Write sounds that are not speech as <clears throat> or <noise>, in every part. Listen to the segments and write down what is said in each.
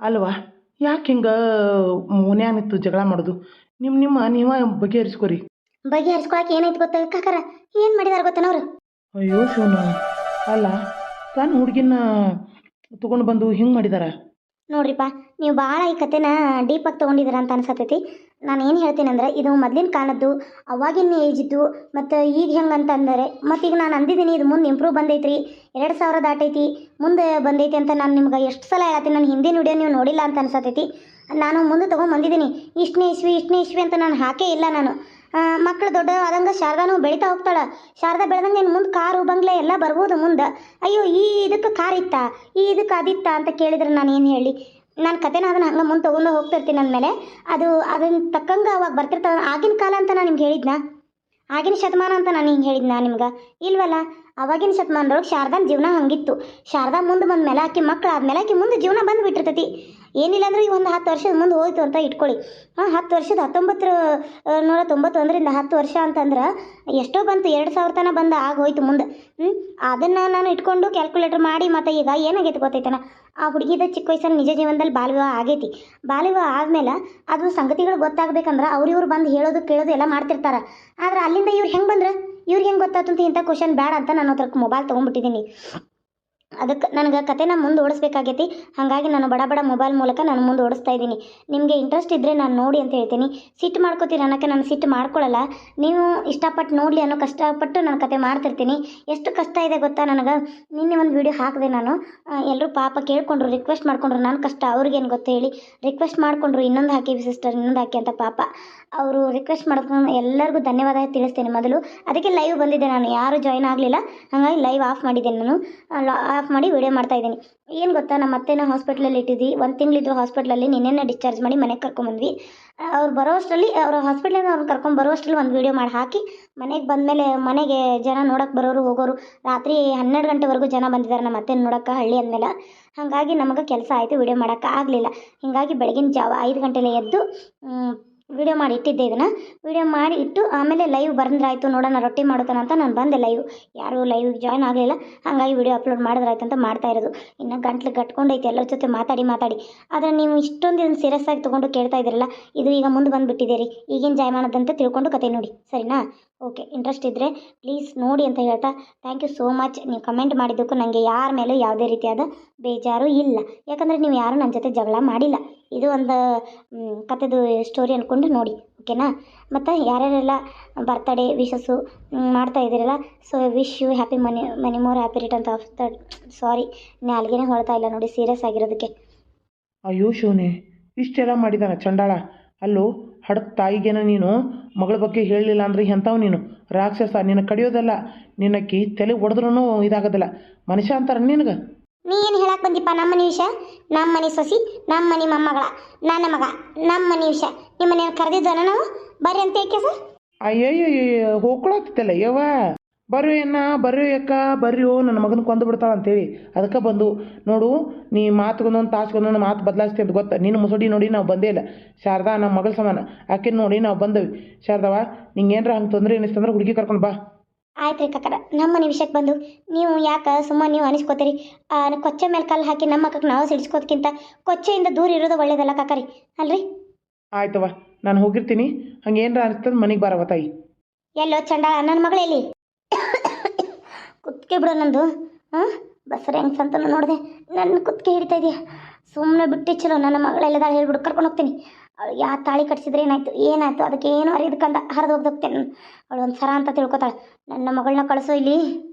ಅಲ್ವಾ? ಯಾಕೆ ಹಿಂಗೆ ಮನ್ಯಾಗ ನಿಂತು ಜಗಳ ಮಾಡೋದು? ನಿಮ್ಮ ನಿಮ್ಮ ನೀವ ಬಗೆಹರಿಸ್ಕೊರಿ. ಬಗೆಹರಿಸ್ಕೊಳಕ್ಕೆ ಏನೈತೆ ಗೊತ್ತ ಕಾಕರ? ಏನು ಮಾಡಿದಾರ ಗೊತ್ತನವ್ರು ಅಯ್ಯೋ ಶಿವನ ಅಲ್ಲ ತನ್ನ ಹುಡುಗಿನ ತಗೊಂಡು ಬಂದು ಹಿಂಗೆ ಮಾಡಿದಾರ? ನೋಡ್ರಿಪ್ಪ ನೀವು ಭಾಳ ಈ ಕತೆನ ಡೀಪಾಗಿ ತೊಗೊಂಡಿದ್ದೀರ ಅಂತ ಅನ್ಸತೈತಿ. ನಾನು ಏನು ಹೇಳ್ತೀನಿ ಅಂದರೆ ಇದು ಮೊದಲಿನ ಕಾಲದ್ದು, ಅವಾಗಿನ ಏಜಿದ್ದು ಮತ್ತು ಈಗ ಹೆಂಗೆ ಅಂತಂದರೆ, ಮತ್ತು ಈಗ ನಾನು ಅಂದಿದ್ದೀನಿ, ಇದು ಮುಂದೆ ಇಂಪ್ರೂವ್ ಬಂದೈತ್ರಿ, ಎರಡು ಸಾವಿರ ದಾಟೈತಿ ಮುಂದೆ ಬಂದೈತಿ ಅಂತ ನಾನು ನಿಮ್ಗೆ ಎಷ್ಟು ಸಲ ಹೇಳತ್ತೀನಿ, ನಾನು ಹಿಂದಿನ ವಿಡಿಯೋ ನೀವು ನೋಡಿಲ್ಲ ಅಂತ ಅನ್ಸತೈತಿ. ನಾನು ಮುಂದೆ ತೊಗೊಂಬಂದಿದ್ದೀನಿ ಇಷ್ಟನೇ ಇಸ್ವಿ ಇಷ್ಟನೇ ಇಸ್ವಿ ಅಂತ ನಾನು ಹಾಕೇ ಇಲ್ಲ ನಾನು. ಮಕ್ಕಳು ದೊಡ್ಡ ಆದಂಗೆ ಶಾರದಾನು ಬೆಳೀತಾ ಹೋಗ್ತಾಳೆ. ಶಾರದಾ ಬೆಳೆದಂಗೆ ಇನ್ನು ಮುಂದೆ ಕಾರು, ಬಂಗ್ಲೆ ಎಲ್ಲ ಬರ್ಬೋದು ಮುಂದೆ. ಅಯ್ಯೋ, ಈ ಇದಕ್ಕೆ ಕಾರ್ ಇತ್ತಾ, ಈ ಇದಕ್ಕೆ ಅದಿತ್ತಾ ಅಂತ ಕೇಳಿದ್ರೆ ನಾನು ಏನು ಹೇಳಿ ನಾನು ಕತೆನ ಅದನ್ನ ಹಂಗೆ ಮುಂದೆ ತೊಗೊಂಡು ಹೋಗ್ತಿರ್ತೀನಿ ಅಂದಮೇಲೆ ಅದು ಅದನ್ನ ತಕ್ಕಂಗೆ ಅವಾಗ ಬರ್ತಿರ್ತಾವೆ ಆಗಿನ ಕಾಲ ಅಂತ ನಾನು ನಿಮ್ಗೆ ಹೇಳಿದ್ನಾ? ಆಗಿನ ಶತಮಾನ ಅಂತ ನಾನು ಹಿಂಗೆ ಹೇಳಿದ್ನಾ ನಿಮ್ಗೆ? ಇಲ್ವಲ್ಲ, ಅವಾಗಿನ ಶತಮಾನದೊಳಗೆ ಶಾರದಾನ ಜೀವನ ಹಂಗಿತ್ತು. ಶಾರದಾ ಮುಂದೆ ಬಂದ ಮೇಲೆ ಆಕಿ ಆದಮೇಲೆ ಆದ್ಮೇಲೆ ಆಕಿ ಮುಂದೆ ಜೀವನ ಬಂದು ಬಿಟ್ಟಿರ್ತೈತಿ ಏನಿಲ್ಲ ಅಂದ್ರೆ ಈ ಒಂದು ಹತ್ತು ವರ್ಷದ ಮುಂದೆ ಹೋಯ್ತು ಅಂತ ಇಟ್ಕೊಳ್ಳಿ. ಹಾಂ, ಹತ್ತು ವರ್ಷದ ಹತ್ತೊಂಬತ್ತು ನೂರ ತೊಂಬತ್ತೊಂದರಿಂದ ಹತ್ತು ವರ್ಷ ಅಂತಂದ್ರೆ ಎಷ್ಟೋ ಬಂತು, ಎರಡು ಸಾವಿರ ತನಕ ಬಂದು ಆಗೋಯ್ತು ಮುಂದೆ. ಹ್ಞೂ ಅದನ್ನು ನಾನು ಇಟ್ಕೊಂಡು ಕ್ಯಾಲ್ಕುಲೇಟರ್ ಮಾಡಿ ಮತ್ತು ಈಗ ಏನಾಗೈತೆ ಗೊತ್ತೈತನ? ಆ ಹುಡುಗಿದ ಚಿಕ್ಕ ವಯಸ್ಸಲ್ಲಿ ನಿಜ ಜೀವನದಲ್ಲಿ ಬಾಲ್ವಿವಾಹ ಆಗೈತಿ. ಬಾಲ್ವಿವಾಹ ಆದಮೇಲೆ ಅದು ಸಂಗತಿಗಳು ಗೊತ್ತಾಗ್ಬೇಕಂದ್ರೆ ಅವ್ರು ಇವ್ರು ಬಂದು ಹೇಳೋದು, ಕೇಳೋದು ಎಲ್ಲ ಮಾಡ್ತಿರ್ತಾರೆ. ಆದ್ರೆ ಅಲ್ಲಿಂದ ಇವ್ರು ಹೆಂಗೆ ಬಂದ್ರೆ? ಇವ್ರಿಗೆ ಹೆಂಗೆ ಗೊತ್ತಾಯ್ತು ಅಂತ ಇಂಥ ಕ್ವಶನ್ ಬೇಡ ಅಂತ ನಾನು ಅದ್ರ ಮೊಬೈಲ್ ತೊಗೊಂಡ್ಬಿಟ್ಟಿದ್ದೀನಿ ಅದಕ್ಕೆ ನನಗೆ ಕತೆನ ಮುಂದೆ ಓಡಿಸ್ಬೇಕಾಗೈತಿ. ಹಾಗಾಗಿ ನಾನು ಬಡ ಬಡ ಮೊಬೈಲ್ ಮೂಲಕ ನಾನು ಮುಂದೆ ಓಡಿಸ್ತಾ ಇದ್ದೀನಿ. ನಿಮಗೆ ಇಂಟ್ರೆಸ್ಟ್ ಇದ್ದರೆ ನಾನು ನೋಡಿ ಅಂತ ಹೇಳ್ತೀನಿ. ಸಿಟ್ಟು ಮಾಡ್ಕೋತೀರ ಅನ್ನೋಕ್ಕೆ ನಾನು ಸಿಟ್ಟು ಮಾಡ್ಕೊಳ್ಳಲ್ಲ ನೀವು ಇಷ್ಟಪಟ್ಟು ನೋಡಲಿ ಅನ್ನೋ ಕಷ್ಟಪಟ್ಟು ನಾನು ಕತೆ ಮಾಡ್ತಿರ್ತೀನಿ. ಎಷ್ಟು ಕಷ್ಟ ಇದೆ ಗೊತ್ತಾ ನನಗೆ? ನಿನ್ನೆ ಒಂದು ವಿಡಿಯೋ ಹಾಕಿದೆ ನಾನು. ಎಲ್ಲರೂ ಪಾಪ ಕೇಳ್ಕೊಂಡ್ರು ರಿಕ್ವೆಸ್ಟ್ ಮಾಡ್ಕೊಂಡ್ರು. ನಾನು ಕಷ್ಟ, ಅವ್ರಿಗೇನು ಗೊತ್ತು ಹೇಳಿ. ರಿಕ್ವೆಸ್ಟ್ ಮಾಡಿಕೊಂಡ್ರು, ಇನ್ನೊಂದು ಹಾಕಿ ಸಿಸ್ಟರ್ ಇನ್ನೊಂದು ಹಾಕಿ ಅಂತ ಪಾಪ. ಅವರು ರಿಕ್ವೆಸ್ಟ್ ಮಾಡ್ಕೊಂಡು ಎಲ್ಲರಿಗೂ ಧನ್ಯವಾದ ತಿಳಿಸ್ತೇನೆ ಮೊದಲು. ಅದಕ್ಕೆ ಲೈವ್ ಬಂದಿದ್ದೆ ನಾನು. ಯಾರು ಜಾಯ್ನ್ ಆಗಲಿಲ್ಲ. ಹಾಗಾಗಿ ಲೈವ್ ಆಫ್ ಮಾಡಿದ್ದೇನೆ ನಾನು. ಆಫ್ ಮಾಡಿ ವಿಡಿಯೋ ಮಾಡ್ತಾ ಇದ್ದೀನಿ. ಏನು ಗೊತ್ತಾ ನಮ್ಮ ಅತ್ತೆನ ಹಾಸ್ಪಿಟ್ಲಲ್ಲಿ ಇಟ್ಟಿದ್ವಿ. ಒಂದು ತಿಂಗಳಿದ್ರು ಹಾಸ್ಪಿಟ್ಲಲ್ಲಿ ನಿನ್ನೆನೇ ಡಿಸ್ಚಾರ್ಜ್ ಮಾಡಿ ಮನೆಗೆ ಕರ್ಕೊಂಬಂದ್ವಿ ಅವ್ರು ಬರೋಷ್ಟರಲ್ಲಿ, ಅವ್ರ ಹಾಸ್ಪಿಟ್ಲಿಂದ ಅವ್ರು ಕರ್ಕೊಂಡು ಬರೋಷ್ಟರಲ್ಲಿ ಒಂದು ವಿಡಿಯೋ ಮಾಡಿ ಹಾಕಿ ಮನೆಗೆ ಬಂದಮೇಲೆ ಮನೆಗೆ ಜನ ನೋಡಕ್ಕೆ ಬರೋರು, ಹೋಗೋರು, ರಾತ್ರಿ ಹನ್ನೆರಡು ಗಂಟೆವರೆಗೂ ಜನ ಬಂದಿದ್ದಾರೆ ನಮ್ಮ ಅತ್ತೆನ ನೋಡೋಕೆ ಹಳ್ಳಿ ಅಂದಮೇಲೆ. ಹಾಗಾಗಿ ನಮಗೆ ಕೆಲಸ ಆಯಿತು ವಿಡಿಯೋ ಮಾಡೋಕ್ಕೆ ಆಗಲಿಲ್ಲ. ಹೀಗಾಗಿ ಬೆಳಗಿನ ಜಾವ ಐದು ಗಂಟೆಲೆ ಎದ್ದು ವಿಡಿಯೋ ಮಾಡಿ ಇಟ್ಟಿದ್ದೆ ಇದನ್ನು. ವಿಡಿಯೋ ಮಾಡಿ ಇಟ್ಟು ಆಮೇಲೆ ಲೈವ್ ಬಂದ್ರಾಯ್ತು. ನೋಡೋಣ ರೊಟ್ಟಿ ಮಾಡೋತನ ಅಂತ ನಾನು ಬಂದೆ ಲೈವ್ ಯಾರೂ ಲೈವ್ ಜಾಯ್ನ್ ಆಗಲಿಲ್ಲ. ಹಾಗಾಗಿ ವಿಡಿಯೋ ಅಪ್ಲೋಡ್ ಮಾಡಿದ್ರಾಯ್ತು ಅಂತ ಮಾಡ್ತಾ ಇರೋದು. ಇನ್ನು ಗಂಟ್ಲು ಗಟ್ಕೊಂಡೈತೆ ಎಲ್ಲರ ಜೊತೆ ಮಾತಾಡಿ ಮಾತಾಡಿ. ಆದರೆ ನೀವು ಇಷ್ಟೊಂದು ಇದನ್ನು ಸೀರಿಯಸ್ ಆಗಿ ತೊಗೊಂಡು ಕೇಳ್ತಾ ಇದ್ದೀರಲ್ಲ, ಇದು ಈಗ ಮುಂದೆ ಬಂದುಬಿಟ್ಟಿದೆ ರೀ. ಈಗಿನ ಜಾಯಮಾನದಂತ ತಿಳ್ಕೊಂಡು ಕತೆ ನೋಡಿ. ಸರಿನಾ? ಓಕೆ ಇಂಟ್ರೆಸ್ಟ್ ಇದ್ದರೆ ಪ್ಲೀಸ್ ನೋಡಿ ಅಂತ ಹೇಳ್ತಾ ಥ್ಯಾಂಕ್ ಯು ಸೋ ಮಚ್ ನೀವು ಕಮೆಂಟ್ ಮಾಡಿದ್ದಕ್ಕೂ ನನಗೆ ಯಾರ ಮೇಲೂ ಯಾವುದೇ ರೀತಿಯಾದ ಬೇಜಾರು ಇಲ್ಲ. ಯಾಕಂದರೆ ನೀವು ಯಾರೂ ನನ್ನ ಜೊತೆ ಜಗಳ ಮಾಡಿಲ್ಲ. ಇದು ಒಂದು ಕತೆದು ಸ್ಟೋರಿ ಅಂದ್ಕೊಂಡು ನೋಡಿ ಓಕೆನಾ ಮತ್ತು ಯಾರ್ಯಾರೆಲ್ಲ ಬರ್ತಡೇ ವಿಶಸ್ಸು ಮಾಡ್ತಾ ಇದ್ದೀರಲ್ಲ so wish you happy many many more happy return of the sorry ಅಲ್ಲಿಗೆ ಹೊಳ್ತಾ ಇಲ್ಲ ನೋಡಿ ಸೀರಿಯಸ್ ಆಗಿರೋದಕ್ಕೆ. ಅಯ್ಯೋ ಶಿವನೇ ಇಷ್ಟೆಲ್ಲ ಮಾಡಿದಾನ ಚಂಡಾಳ? ಅಲ್ಲೋ ಹಡಕ್ ತಾಯಿಗೇನ ನೀನು ಮಗಳ ಬಗ್ಗೆ ಹೇಳಲಿಲ್ಲ ಅಂದ್ರೆ ಎಂಥವು ನೀನು? ರಾಕ್ಷಸ ನಿನ್ನ ಕಡಿಯೋದಲ್ಲ ನಿನ್ನಕ್ಕಿ ತಲೆ ಹೊಡೆದ್ರೂ ಇದಾಗೋದಿಲ್ಲ. ಮನುಷ್ಯ ಅಂತಾರ ನಿನಗೆ? ನೀ ಏನು ಹೇಳಕ್ಕೆ ಬಂದಿಪ್ಪ ನಮ್ಮ ಮನೆ ವಿಷಯ ನಮ್ಮ ಮನೆ ಸೊಸಿ ನಮ್ಮ ಮನೆ ಮೊಮ್ಮಗಳ ನನ್ನ ಮಗ ನಮ್ಮ ಮನೆ ವಿಷಯ ನಿಮ್ಮ ಮನೆಯನ್ನು ಕರೆದಿದ್ದಾನ ನಾವು? ಬರ್ರಿ ಅಂತ ಏಕೆ ಸರ್? ಅಯ್ಯಯ್ಯೋ ಹೋಗ್ಕೊಳತ್ತಲ್ಲ ಯವ್ವ ಬರ್ರಿ ಅಣ್ಣ ಬರ್ರಿ ಅಕ್ಕ ಬರ್ರಿ ನನ್ನ ಮಗನ ಕೊಂದು ಬಿಡ್ತಾಳ ಅಂತೇಳಿ. ಅದಕ್ಕೆ ಬಂದು ನೋಡು ನೀ ಮಾತುಗೊಂದೊಂದು ತಾಸ್ಗೊಂದೊಂದು ಮಾತು ಬದಲಾಯಿಸ್ತೀವಿ ಅಂತ ಗೊತ್ತ. ನಿನ್ನ ಮುಸುಡಿ ನೋಡಿ ನಾವು ಬಂದೇ ಇಲ್ಲ. ಶಾರದಾ ನಮ್ಮ ಮಗಳ ಸಮಾನ. ಆಕೆ ನೋಡಿ ನಾವು ಬಂದವಿ. ಶಾರದವ ನಿಂಗೆ ಏನರ ಹಂಗೆ ತೊಂದರೆ ಏನಿಸ್ತಂದ್ರೆ ಹುಡುಗಿ ಕರ್ಕೊಂಡು ಬಾ. ಆಯ್ತು ರೀ ಕಕ್ಕರ ನಮ್ಮ ಮನೆ ವಿಷಯಕ್ಕೆ ಬಂದು ನೀವು ಯಾಕೆ ಸುಮ್ಮ ನೀವು ಅನಿಸ್ಕೋತೀರಿ? ಕೊಚ್ಚೆ ಮೇಲೆ ಕಲ್ಲು ಹಾಕಿ ನಮ್ಮ ಅಕ್ಕಕ್ಕೆ ನಾವು ಸಿಡಿಸ್ಕೋದಕ್ಕಿಂತ ಕೊಚ್ಚೆಯಿಂದ ದೂರ ಇರೋದು ಒಳ್ಳೇದಲ್ಲ ಕಕ್ಕರಿ ಅಲ್ರಿ? ಆಯ್ತವ ನಾನು ಹೋಗಿರ್ತೀನಿ. ಹಂಗೆ ಏನರ ಅನಿಸ್ತಂದ್ರೆ ಮನೆಗೆ ಬಾರವ ತಾಯಿ. ಎಲ್ಲೋ ಚಂಡಾಳ ನನ್ನ ಮಗಳು ಕುತ್ಕೆ ಬಿಡು ನಂದು. ಹಾಂ? ಬಸ್ರ ಹೆಂಗ್ಸ್ ಅಂತ ನೋಡಿದೆ? ನನ್ನ ಕುತ್ತಿಗೆ ಹಿಡಿತಾ ಇದೆಯಾ? ಸುಮ್ಮನೆ ಬಿಟ್ಟು ಚಲೋ, ನನ್ನ ಮಗಳೆಲ್ಲದಾಗ ಹೇಳ್ಬಿಟ್ಟು ಕರ್ಕೊಂಡು ಹೋಗ್ತೀನಿ. ಅವಳು ಯಾವ ತಾಳಿ ಕಟ್ಸಿದ್ರೆ ಏನಾಯ್ತು? ಏನಾಯ್ತು? ಅದಕ್ಕೆ ಏನು ಅರಿದಕ್ಕಂದ ಹರಿದು ಹೋಗ್ತೇನೆ ನಾನು. ಅವಳು ಒಂದು ಸರ ಅಂತ ತಿಳ್ಕೊತಾಳೆ. ನನ್ನ ಮಗಳನ್ನ ಕಳಿಸೋ ಇಲ್ಲಿ.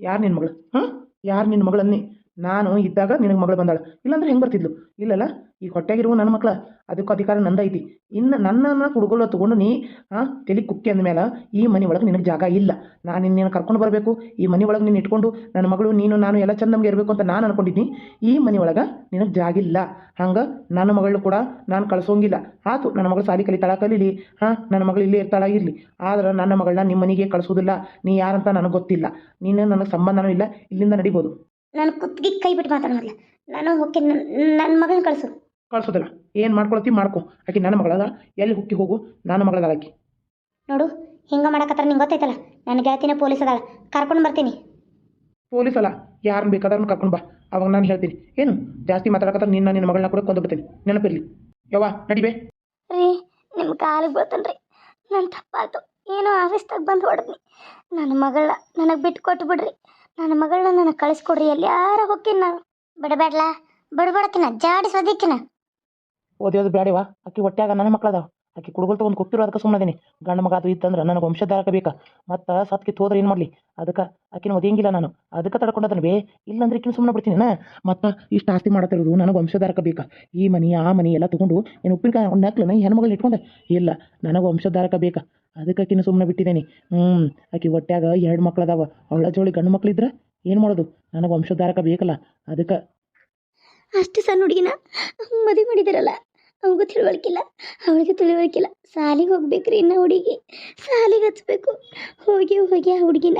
ಯಾರು ನಿನ್ನ ಮಗಳು? ಹಾಂ? ಯಾರು ನಿನ್ನ ಮಗಳು ಅನ್ನಿ ನಾನು ಇದ್ದಾಗ ನಿನಗೆ ಮಗಳು ಬಂದಾಳು. ಇಲ್ಲಾಂದ್ರೆ ಹೆಂಗೆ ಬರ್ತಿದ್ಲು? ಇಲ್ಲಲ್ಲ, ಈ ಹೊಟ್ಟೆಗಿರುವ ನನ್ನ ಮಕ್ಳ. ಅದಕ್ಕೂ ಅಧಿಕಾರ ನಂದೈತಿ. ಇನ್ನು ನನ್ನನ್ನು ಹುಡುಗಲು ತಗೊಂಡು ನೀ ಹಾಂ ತಲೆ ಕುಕ್ಕಿ ಅಂದಮೇಲೆ ಈ ಮನೆ ಒಳಗೆ ನಿನಗೆ ಜಾಗ ಇಲ್ಲ. ನಾನು ನಿನ್ನ ಕರ್ಕೊಂಡು ಬರಬೇಕು. ಈ ಮನೆ ಒಳಗೆ ನೀನು ಇಟ್ಕೊಂಡು ನನ್ನ ಮಗಳು, ನೀನು, ನಾನು ಎಲ್ಲ ಚಂದ ನಮಗೆ ಇರಬೇಕು ಅಂತ ನಾನು ಅನ್ಕೊಂಡಿದ್ದೀನಿ ಈ ಮನೆ ಒಳಗೆ ನಿನಗೆ ಜಾಗ ಇಲ್ಲ. ಹಂಗೆ ನನ್ನ ಮಗಳು ಕೂಡ ನಾನು ಕಳ್ಸೋಂಗಿಲ್ಲ. ಆತು, ನನ್ನ ಮಗಳು ಸಾಲಿ ಕಲಿತಾಳ, ಕಲೀಲಿ. ಹಾಂ, ನನ್ನ ಮಗಳು ಇಲ್ಲೇ ಇರ್ತಾಳ, ಇರಲಿ. ಆದ್ರೆ ನನ್ನ ಮಗಳನ್ನ ನಿಮ್ಮ ಮನೆಗೆ ಕಳಿಸೋದಿಲ್ಲ. ನೀ ಯಾರಂತ ನನಗೆ ಗೊತ್ತಿಲ್ಲ. ನೀನು ನನಗೆ ಸಂಬಂಧನೂ ಇಲ್ಲ. ಇಲ್ಲಿಂದ ನಡಿಬೋದು. ನಾನು ಕುತ್ತಿಗೆ ಕೈ ಬಿಟ್ಟು ಮಾತಾಡೋಲ್ಲ ನಾನು ಹೋಗಿ ನನ್ನ ಮಗನ ಕಳಿಸು. ಕಳ್ಸೋದಿಲ್ಲ. ಏನು ಮಾಡ್ಕೊಳತಿ ಮಾಡ್ಕೊ. ಆಕೆ ನನ್ನ ಮಗಳದ. ಎಲ್ಲಿ ಹುಕ್ಕಿ ಹೋಗು? ನನ್ನ ಮಗಳದ ಆಕಿ. ನೋಡು ಹಿಂಗೆ ಮಾಡಕತ್ತಾರ ನಿಂಗೆ ಗೊತ್ತೈತಲ್ಲ. ನನ್ನ ಗೆಳತಿನ ಪೊಲೀಸ್ ಅದಾಳ. ಕರ್ಕೊಂಡು ಬರ್ತೀನಿ. ಪೊಲೀಸ್ ಅಲ್ಲ. ಯಾರನ್ನ ಬೇಕಾದ್ರೂ ಕರ್ಕೊಂಡು ಬಾ. ಅವಾಗ ನಾನು ಹೇಳ್ತೀನಿ. ಏನು? ಜಾಸ್ತಿ ಮಾತಾಡಕತ್ತಾರ ನಿನ್ನ ನಿನ್ನ ಮಗಳನ್ನ ಕೂಡ ಕೊಂದೋಗ್ತೀನಿ ನೆನಪಿರಲಿ. ಯವ್ವ ನಡಿಬೇ. ರೀ ನಿಮ್ಮ ಕಾಲಿಗೆ ಬರ್ತನ್ರಿ ರೀ ನನ್ನ ತಪ್ಪಾಯ್ತು. ಏನೋ ಆಫೀಸ್ದಾಗ ಬಂದು ಹೊಡೆದ್ನಿ. ನನ್ನ ಮಗಳ ನನಗೆ ಬಿಟ್ಟು ಕೊಟ್ಟು ಬಿಡ್ರಿ ನನ್ನ ಮಗಳನ್ನ ನನಗೆ ಕಳಿಸ್ಕೊಡ್ರಿ. ಎಲ್ಲಿ ಯಾರ ಹೋಗ್ತೀನಿ ನಾನು ಬಿಡಬೇಡ್ಲ? ಬಿಡ್ಬೇಡಕಿನ, ಜಾಡಿ ಸೋದಿಕ್ಕಿನ ಓದಿಯೋದು ಬೇಡವಾ ಅಕ್ಕಿ ಹೊಟ್ಯಾಗ ನನ್ನ ಮಕ್ಳದಾವ. ಆಕಿ ಕುಡುಗೋಲ್ ತಗೊಂಡ್ ಕೊಟ್ಟಿರೋ ಅದಕ್ಕೆ ಸುಮ್ಮನೆ ಗಂಡ ಮಗ ಅದು ಇತ್ತಂದ್ರೆ ನನಗೆ ವಂಶಧಾರಕ ಬೇಕಾ. ಮತ್ತು ಸತ್ಕಿತ್ತು ಹೋದ್ರೆ ಏನು ಮಾಡಲಿ? ಅದಕ್ಕೆ ಆಕಿನ ಒದೆಯಂಗಿಲ್ಲ ನಾನು. ಅದಕ್ಕೆ ತಡ್ಕೊಂಡದನ ಬೇ, ಇಲ್ಲಂದ್ರೆ ಈಕಿನ ಸುಮ್ಮನೆ ಬಿಡ್ತೀನಿ ಮತ್ತು ಇಷ್ಟು ಆಸ್ತಿ ಮಾಡತ್ತಿರೋದು ನನಗೆ ವಂಶಧಾರಕ ಬೇಕಾ. ಈ ಮನೆ, ಆ ಮನೆ ಎಲ್ಲ ತೊಗೊಂಡು ಏನು ಉಪ್ಪಿನಕಾಯಿ ಒಂದು ನಕ್ಲು ನಾನು ಹೆಣ್ಮಗಳನ್ನ ಇಟ್ಕೊಂಡೆ. ಇಲ್ಲ, ನನಗೆ ವಂಶಧಾರಕ ಬೇಕಾ. ಅದಕ್ಕೆ ಆಕಿನ ಸುಮ್ಮನೆ ಬಿಟ್ಟಿದ್ದೀನಿ ಹ್ಞೂ ಆಕಿ ಹೊಟ್ಯಾಗ ಎರಡು ಮಕ್ಳದಾವ. ಅವಳ ಜೋಳಿ ಗಂಡು ಮಕ್ಳಿದ್ರೆ ಏನು ಮಾಡೋದು? ನನಗೆ ವಂಶಧಾರಕ ಬೇಕಲ್ಲ. ಅದಕ್ಕೆ ಅಷ್ಟು ಸಣ್ಣ ಹುಡುಗಿನ ಮದುವೆ ಮಾಡಿದಾರಲ್ಲ. ಅವಗೂ ತಿಳುವಳಿಕಿಲ್ಲ ಅವಳಿಗೆ ತಿಳುವಳಿಕಿಲ್ಲ ಸಾಲಿಗೆ ಹೋಗ್ಬೇಕ್ರಿ ಇನ್ನ ಹುಡುಗಿ. ಸಾಲಿಗೆ ಹಚ್ಬೇಕು. ಹೋಗಿ ಹೋಗಿ ಆ ಹುಡುಗಿನ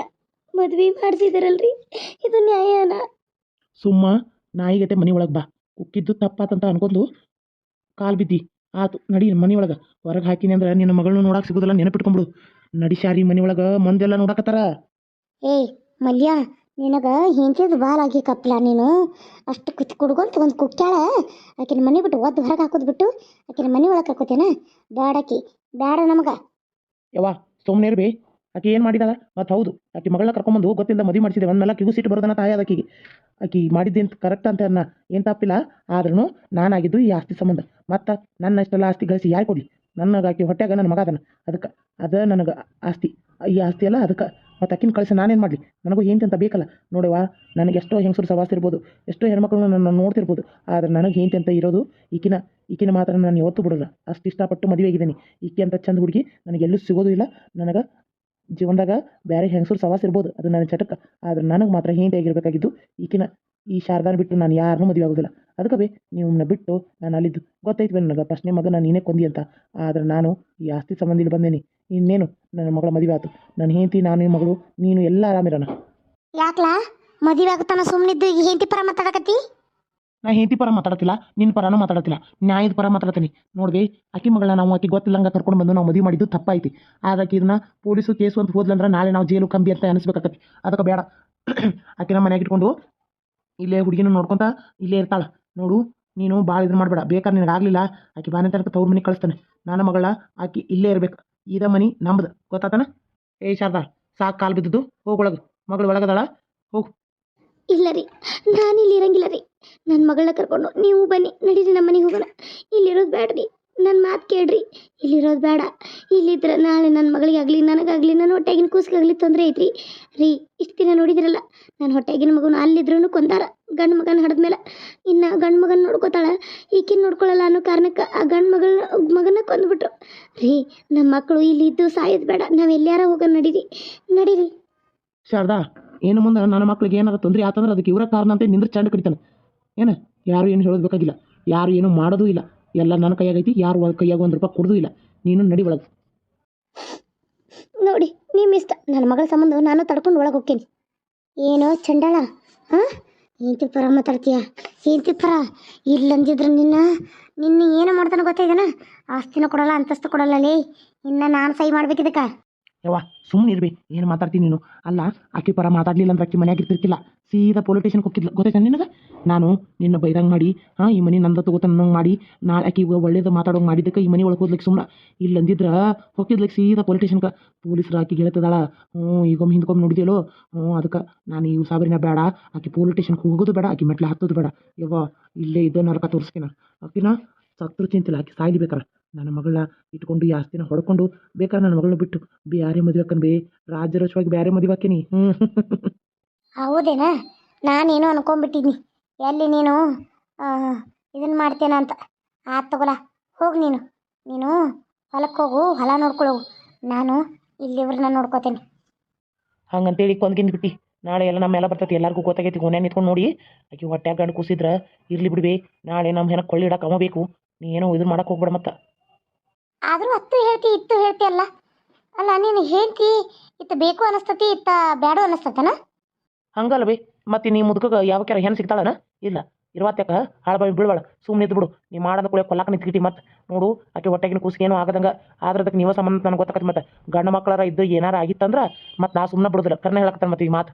ಮದುವೆ ಮಾಡ್ತಿದಾರಲ್ರಿ ಇದು ನ್ಯಾಯನ. ಸುಮ್ಮ ನಾಯಿಗತೆ ಮನೆ ಒಳಗೆ ಬಾ. ಕುಕ್ಕಿದ್ದು ತಪ್ಪಾತಂತ ಅನ್ಕೊಂಡು ಕಾಲು ಬಿದ್ದಿ. ಆತು ನಡಿ ಮನೆ ಒಳಗೆ ಹೊರಗೆ ಹಾಕಿನಿ ಅಂದ್ರೆ ನಿನ್ನ ಮಗಳನ್ನ ನೋಡಕ್ಕೆ ಸಿಗೋದಿಲ್ಲ ನೆನಪಿಟ್ಕೊಂಬಿಡು. ನಡಿ ಶಾರಿ ಮನೆ ಒಳಗೆ ಮಂದೆಲ್ಲ ನೋಡಕತ್ತಾರ. ಏ ಮಲ್ಯ. ನಿನಗೆ ಹೆಂತಿದ್ ಬಾಲ್ ಆಗಿ ಕಪ್ಲ ನೀನು. ಅಷ್ಟು ಕುತ್ ಕುಡ್ಕೊಂತ ಒಂದು ಕುಕ್ಕ್ಯಾಳ ಆಕಿನ ಮನೆ ಬಿಟ್ಟು ಒದ್ದು ಹೊರಗೆ ಹಾಕೋದು ಬಿಟ್ಟು ಆಕಿನ ಮನೆ ಒಳಗೆ ಕರ್ಕೋತೇನ? ಬ್ಯಾಡಕಿ ಬ್ಯಾಡ ನಮಗ. ಯವ್ವ ಸುಮ್ಮನೆ ಇರ್ಬಿ. ಆಕೆ ಏನು ಮಾಡಿದಾಳ? ಮತ್ತು ಹೌದು, ಆಕೆ ಮಗಳನ್ನ ಕರ್ಕೊಂಬಂದು ಗೊತ್ತಿಲ್ಲ ಮದುವೆ ಮಾಡಿಸಿದೆ. ಒಂದ್ಮೇಲೆ ಕಿಗು ಸಿಟ್ಟು ಬರೋದನ್ನ ತಾಯಿ ಆಕಿಗೆ. ಆಕಿ ಮಾಡಿದ್ದೇನು ಕರೆಕ್ಟ್ ಅಂತ ಅನ್ನ ಏನು ತಪ್ಪಿಲ್ಲ. ಆದ್ರೂ ನಾನಾಗಿದ್ದು ಈ ಆಸ್ತಿ ಸಂಬಂಧ. ಮತ್ತು ನನ್ನ ಇಷ್ಟೆಲ್ಲ ಆಸ್ತಿ ಗಳಿಸಿ ಯಾರು ಕೊಡಲಿ? ನನಗೆ ಆಕಿ ಹೊಟ್ಟೆಗ ನನ್ನ ಮಗ ಅದನ್ನ ಅದಕ್ಕೆ, ಅದ ನನಗೆ ಆಸ್ತಿ. ಈ ಆಸ್ತಿ ಅಲ್ಲ ಅದಕ್ಕೆ. ಮತ್ತು ಅಕ್ಕಿನ ಕಳಿಸಿ ನಾನೇನು ಮಾಡಲಿ? ನನಗೂ ಏನು ಅಂತ ಬೇಕಲ್ಲ. ನೋಡುವ, ನನಗೆ ಎಷ್ಟೋ ಹೆಂಗಸರು ಸವಾಸ ಇರ್ಬೋದು, ಎಷ್ಟೋ ಹೆಣ್ಮಕ್ಳನ್ನ ನನ್ನ ನೋಡ್ತಿರ್ಬೋದು, ಆದ್ರೆ ನನಗೆ ಏನು ಅಂತ ಇರೋದು ಈಕಿನ ಈಕಿನ ಮಾತ್ರ ನಾನು ಯಾವತ್ತೂ ಬಿಡೋಲ್ಲ. ಅಷ್ಟು ಇಷ್ಟಪಟ್ಟು ಮದುವೆ ಆಗಿದ್ದೀನಿ. ಈಕೆ ಅಂತ ಚಂದ ಹುಡುಗಿ ನನಗೆ ಎಲ್ಲೂ ಸಿಗೋದು ಇಲ್ಲ. ನನಗೆ ಜೀವನದಾಗ ಬೇರೆ ಹೆಂಗಸರು ಸವಾಸ ಇರ್ಬೋದು. ಅದು ನನ್ನ ಚಟಕ ಆದ್ರೆ ನನಗೆ ಮಾತ್ರ ಹೆಂಡತಿ ಆಗಿರಬೇಕಾಗಿದ್ದು ಈಕಿನ ಈ ಶಾರದಾನ ಬಿಟ್ಟು ನಾನು ಯಾರನ್ನೂ ಮದುವೆ ಆಗೋದಿಲ್ಲ. ಅದಕ್ಕೆ ಬೇ ನಿಮ್ಮನ್ನ ಬಿಟ್ಟು ನಾನು ಅಲ್ಲಿದ್ದು. ಗೊತ್ತಾಯ್ತು ಬೇ ನನಗೆ. ಫಸ್ಟ್ನೇ ಮಗ ನಾನು ನೀನೇ ಕೊಂದಿ ಅಂತ. ಆದ್ರೆ ನಾನು ಈ ಆಸ್ತಿ ಸಂಬಂಧಿಲಿ ಬಂದೇನಿ. ಇನ್ನೇನು? ನನ್ನ ಮಗಳ ಮದುವೆ ಆಯ್ತು ನನ್ನ ಹೆಂಡತಿ ನಾನು ಈ ಮಗಳು ನೀನು ಎಲ್ಲ ಆರಾಮಿರೋಣ. ಯಾಕ್ಲಾ? ಮದುವೆ ಆಗುತ್ತಾನ ಸುಮ್ಮನಿದ್ದು ಈಗ ಹೆಂಡತಿ ಪರ ಮಾತಾಡಕತ್ತಿ? ನಾ ಹೆಂಡತಿ ಪರ ಮಾತಾಡತ್ತಿಲ್ಲ ನಿನ್ನ ಪರನೂ ಮಾತಾಡತ್ತಿಲ್ಲ ನ್ಯಾಯದ ಪರ ಮಾತಾಡ್ತೀನಿ. ನೋಡ್ಬೇ ಆಕಿ ಮಗಳನ್ನ ನಾವು ಆಕಿ ಗೊತ್ತಿಲ್ಲಂಗ ಕರ್ಕೊಂಡು ಬಂದು ನಾವು ಮದುವೆ ಮಾಡಿದ್ದು ತಪ್ಪಾಯ್ತಿ. ಆದ್ರೆ ಆಕಿ ಇದನ್ನ ಪೊಲೀಸು ಕೇಸು ಅಂತ ಹೋದ್ಲಂದ್ರೆ ನಾಳೆ ನಾವು ಜೈಲು ಕಂಬಿ ಅಂತ ಅನಿಸ್ಬೇಕಾಗತ್ತೆ ಅದಕ್ಕೆ ಬೇಡ. <clears throat> ಆಕಿನ ಮನೆಗೆ ಇಟ್ಕೊಂಡು ಇಲ್ಲೇ ಹುಡುಗಿನ ನೋಡ್ಕೊಂತ ಇಲ್ಲೇ ಇರ್ತಾಳ. ನೋಡು, ನೀನು ಭಾಳ ಇದು ಮಾಡಬೇಡ. ಬೇಕಾದ್ರೆ ನಿನಗೆ ಆಗಲಿಲ್ಲ, ಆಕೆ ಬಾನೆ ತನಕ ತವ್ರ ಮನೆಗೆ ಕಳಿಸ್ತಾನೆ. ನನ್ನ ಮಗಳ, ಆಕೆ ಇಲ್ಲೇ ಇರ್ಬೇಕು. ಇದ ಮನಿ ನಮ್ದು ಗೊತ್ತಾತನ? ಏ ಶಾರದಾ, ಸಾಕು ಕಾಲು ಬಿದ್ದದ್ದು. ಹೋಗೊಳಗೆ ಮಗಳು ಒಳಗದಾಳ. ಹೋಗು. ಇಲ್ಲ ರೀ, ನಾನು ಇಲ್ಲಿ ಇರಂಗಿಲ್ಲ ರೀ. ನನ್ನ ಮಗಳನ್ನ ಕರ್ಕೊಂಡು ನೀವು ಬನ್ನಿ, ನಡೀರಿ ನಮ್ಮ ಮನೆಗೆ ಹೋಗೋಣ. ಇಲ್ಲಿರೋದು ಬೇಡ್ರಿ ನನ್ನ ಮಾತು ಕೇಳ್ರಿ. ಇಲ್ಲಿರೋದು ಬೇಡ. ಇಲ್ಲಿದ್ರೆ ನಾಳೆ ನನ್ನ ಮಗಳಿಗಾಗಲಿ ನನಗಾಗಲಿ, ನನ್ನ ಹೊಟ್ಟೆಗಿನ ಕೂಸಿಗಾಗಲಿ ತೊಂದರೆ ಐತ್ರಿ. ರೀ, ಇಷ್ಟು ದಿನ ನೋಡಿದ್ರಲ್ಲ ನನ್ನ ಹೊಟ್ಟೆಗಿನ ಮಗನ ಅಲ್ಲಿದ್ರೂ ಕೊಂದಾರ. ಗಂಡು ಮಗನ ಹಡ್ದ್ಮೇಲೆ ಇನ್ನು ಗಂಡು ಮಗನ ನೋಡ್ಕೋತಾಳೆ. ಈಕಿನ ನೋಡ್ಕೊಳ್ಳಲ್ಲ ಅನ್ನೋ ಕಾರಣಕ್ಕೆ ಆ ಗಂಡು ಮಗಳ ಮಗನ ಕೊಂದ್ಬಿಟ್ರು. ರೀ ನಮ್ಮ ಮಕ್ಕಳು ಇಲ್ಲಿ ಇದ್ದು ಸಾಯೋದು ಬೇಡ. ನಾವು ಎಲ್ಲಾರ ಹೋಗೋಣ ನಡೀರಿ. ನಡೀರಿ. ಶಾರದಾ, ಏನು ಮುಂದೆ ನನ್ನ ಮಕ್ಳಿಗೆ ಏನಾರ ತೊಂದರೆ ಆತಂದ್ರೆ ಅದಕ್ಕೆ ಇವರ ಕಾರಣ ಅಂತ ನಿಂದ್ರೆ ಚಂಡ ಕಡಿತಾನೆ. ಏನು, ಯಾರು ಏನು ಹೇಳೋದು ಬೇಕಾಗಿಲ್ಲ. ಯಾರು ಏನು ಮಾಡೋದು ಇಲ್ಲ. ಎಲ್ಲ ನನ್ನ ಕೈಯಾಗೈತಿ ಯಾರು ಕೈಯಾಗ ಒಂದು ರೂಪಾಯಿ ಕೊಡೋದು ಇಲ್ಲ. ನೀನು ನಡಿ ಒಳಗ. ನೋಡಿ ನಿಮ್ಮ ಇಷ್ಟ. ನನ್ನ ಮಗಳ ಸಂಬಂಧ ನಾನು ತಡ್ಕೊಂಡು ಒಳಗೆ ಹೋಗ್ತೀನಿ. ಏನೋ ಚಂಡಾಳ ಹಾಂ? ಹೆಂಡತಿ ಪರ ಮಾತಾಡ್ತೀಯ? ಹೆಂಡತಿ ಪರ? ಇಲ್ಲಂದಿದ್ರೆ ನಿನ್ನ ನಿನ್ನ ಏನು ಮಾಡ್ತಾನೆ ಗೊತ್ತಾಯ್ತಾನ ಆಸ್ತಿನ ಕೊಡಲ್ಲ ಅಂತಸ್ತು ಕೊಡಲ್ಲ ಲೇ. ಇನ್ನ ನಾನು ಸಹಿ ಮಾಡ್ಬೇಕಿದಕ್ಕ ಯವ್ವ ಸುಮ್ಮನೆ ಇರ್ಬಿ. ಏನು ಮಾತಾಡ್ತೀನಿ ನೀನು? ಅಲ್ಲ ಆಕೆ ಪರ ಮಾತಾಡ್ಲಿಲ್ಲ ಅಂದ್ರೆ ಅಕ್ಕಿ ಮನ್ಯಾಗ ಇರ್ತಿರ್ಕಿಲ್ಲ. ಸೀದಾ ಪೊಲೀಸ್ ಸ್ಟೇಷನ್ಗೆ ಹೋಗಿದ್ಲು ನಿನಗ ನಿನಗೆ? ನಾನು ನಿನ್ನ ಬೈದಂಗೆ ಮಾಡಿ ಹಾಂ ಈ ಮನೆ ನಂದ ತಗೋತಾನಂಗೆ ಮಾಡಿ, ನಾಳೆ ಆಕೆ ಒಳ್ಳೇದು ಮಾತಾಡೋಂಗೆ ಮಾಡಿದ್ದಕ್ಕೆ ಈ ಮನೆ ಒಳಗೆ ಹೋದ್ಲಿಕ್ಕೆ ಸುಮ್ಮನೆ ಇಲ್ಲ ಅಂದಿದ್ರೆ ಹೋಗಿದ್ಲಿಕ್ಕೆ ಸೀದಾ ಪೊಲೀಸ್ ಸ್ಟೇಷನ್ಗೆ ಪೊಲೀಸರು ಆಕೆ ಹೇಳ್ತದಾಳ, ಹ್ಞೂ, ಈಗೊಮ್ಮೆ ಹಿಂದ್ಕೊಮ್ಮೆ ನೋಡಿದ್ಯಲ್ಲೋ, ಹ್ಞೂ, ಅದಕ್ಕೆ ನಾನು ಈ ಸಾಬರಿನ ಬೇಡ, ಆಕೆ ಪೊಲೀಸ್ ಹೋಗೋದು ಬೇಡ, ಆಕೆ ಮೆಟ್ಲು ಹತ್ತೋದು ಬೇಡ. ಯವ್ವ, ಇಲ್ಲೇ ಇದ್ದ ನರಕ ತೋರಿಸ್ತೀನ ಆಕಿನ ಸತ್ರು ಚಿಂತಿಲ್ಲ, ಆಕೆ ಸಾಯ್ಲಿ ಬೇಕಾರ. ನನ್ನ ಮಗಳನ್ನ ಇಟ್ಕೊಂಡು ಆಸ್ತಿನ ಹೊಡ್ಕೊಂಡು ಬೇಕಾದ್ರೆ ನನ್ನ ಮಗಳನ್ನ ಬಿಟ್ಟು ಬೇರೆ ಮದುವೆ ಹಾಕನ್ ಬೇ ರಾಜ್ಯರೋಷವಾಗಿ ಬೇರೆ ಮದುವೆ ಹಾಕಿನಿ ಹ್ಞೂ ಹೌದೇನಾ? ನಾನೇನೋ ಅನ್ಕೊಂಡ್ಬಿಟ್ಟಿದ್ನಿ ಎಲ್ಲಿ ನೀನು? ಇದನ್ನ ಮಾಡ್ತೇನ ಅಂತ. ಆತ್ ತಗೋಲ ಹೋಗು ನೀನು. ನೀನು ಹೊಲಕ್ಕೆ ಹೋಗು ಹೊಲ ನೋಡ್ಕೊಳ್ಳೋಗು ನಾನು ಇಲ್ಲಿವ್ರನ್ನ ನೋಡ್ಕೋತೇನೆ. ಹಂಗಂತೇಳಿ ಕೊಂದ್ಗಿಂದ್ ಬಿಟ್ಟು. ನಾಳೆ ಎಲ್ಲ ನಮ್ಮೆಲ್ಲ ಬರ್ತೈತಿ ಎಲ್ಲರಿಗೂ ಗೊತ್ತಾಗೈತಿ. ಗೊನೆ ನಿಂತ್ಕೊಂಡು ನೋಡಿ. ಆಕಿ ಹೊಟ್ಟೆ ಗಂಡು ಕೂಸಿದ್ರ ಇರ್ಲಿ ಬಿಡ್ಬಿ ನಾಳೆ ನಮ್ಮ ಹೆನಕ್ಕೆ ಕೊಳ್ಳಿ ಇಡಕ್ಕೆ ಅವ ಬೇಕು. ನೀ ಏನೋ ಇದನ್ನ ಮಾಡಕ್ಕೆ ಹೋಗ್ಬೇಡ ಮತ್ತೆ. ಆದರೂ ಹತ್ತು ಹೇಳ್ತಿ ಇತ್ತು ಹೇಳ್ತಿ ಅಲ್ಲ. ಅಲ್ಲ ನೀನು ಹೇಳ್ತಿ ಇತ್ತ ಬೇಕು ಅನಿಸ್ತತಿ ಇತ್ತ ಬೇಡ ಅನಿಸ್ತತನ? ಹಂಗಲ್ಲ ಬೇ. ಮತ್ತೆ ನೀ ಮುದುಕ ಯಾವ ಕೆರ ಹೆಣ್ಣು ಸಿಗ್ತಾಳನ? ಇಲ್ಲ. ಇರುವತ್ಯಾಕ ಹಾಳಬಾಯಿ ಬೀಳ್ಬಾಳ. ಸುಮ್ಮನೆ ಇದ್ದು ಬಿಡು. ನೀ ಮಾಡೋದ ಕೂಡ ಕೊಲ್ಲಾಕ ನಿಂತ್ಕಿಟಿ ಮತ್ತೆ. ನೋಡು, ಆಕೆ ಹೊಟ್ಟೆಗಿನ ಕೂಸಿಗೆ ಏನೂ ಆಗದಂಗ. ಆದ್ರೆ ಅದಕ್ಕೆ ನೀವ ಸಂಬಂಧ ನನಗೆ ಗೊತ್ತಾಗತ್ತೆ ಮತ್ತೆ. ಗಂಡು ಮಕ್ಕಳಾರ ಇದ್ದು ಏನಾರ ಆಗಿತ್ತಂದ್ರೆ ಮತ್ತೆ ನಾ ಸುಮ್ಮನೆ ಬಿಡೋದಿಲ್ಲ. ಕರ್ನ ಹೇಳಕತ್ತಾನೆ ಮತ್ತೆ ಈ ಮಾತು.